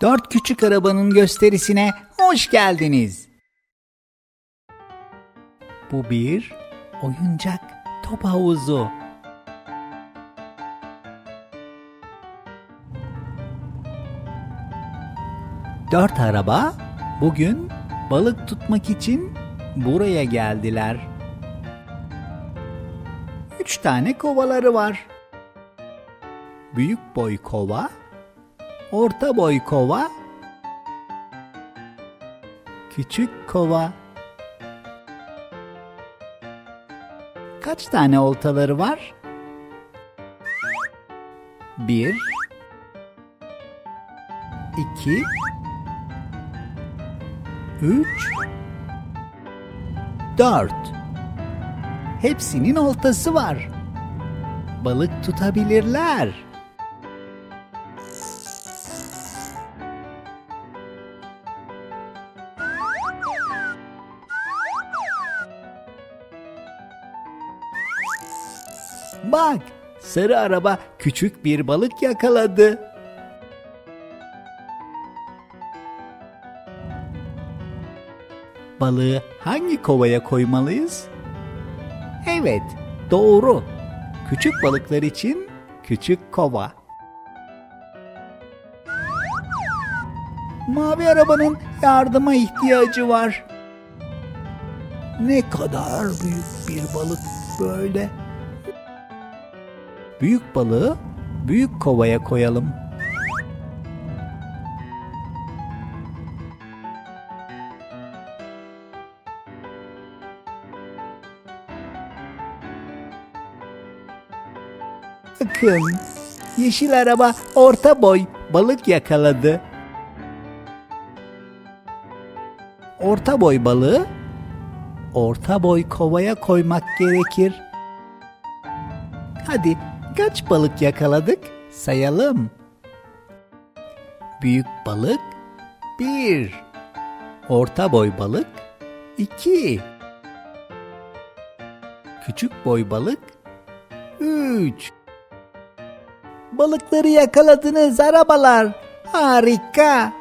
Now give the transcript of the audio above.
Dört küçük arabanın gösterisine hoş geldiniz. Bu bir oyuncak top havuzu. Dört araba bugün balık tutmak için buraya geldiler. Üç tane kovaları var. Büyük boy kova, orta boy kova, küçük kova. Kaç tane oltaları var? Bir, iki, üç, dört. Hepsinin oltası var. Balık tutabilirler. Bak, sarı araba küçük bir balık yakaladı. Balığı hangi kovaya koymalıyız? Evet, doğru. Küçük balıklar için küçük kova. Mavi arabanın yardıma ihtiyacı var. Ne kadar büyük bir balık böyle. Büyük balığı büyük kovaya koyalım. Bakın, yeşil araba orta boy balık yakaladı. Orta boy balığı orta boy kovaya koymak gerekir. Hadi kaç balık yakaladık sayalım. Büyük balık bir, orta boy balık iki, küçük boy balık üç. Balıkları yakaladınız arabalar. Harika.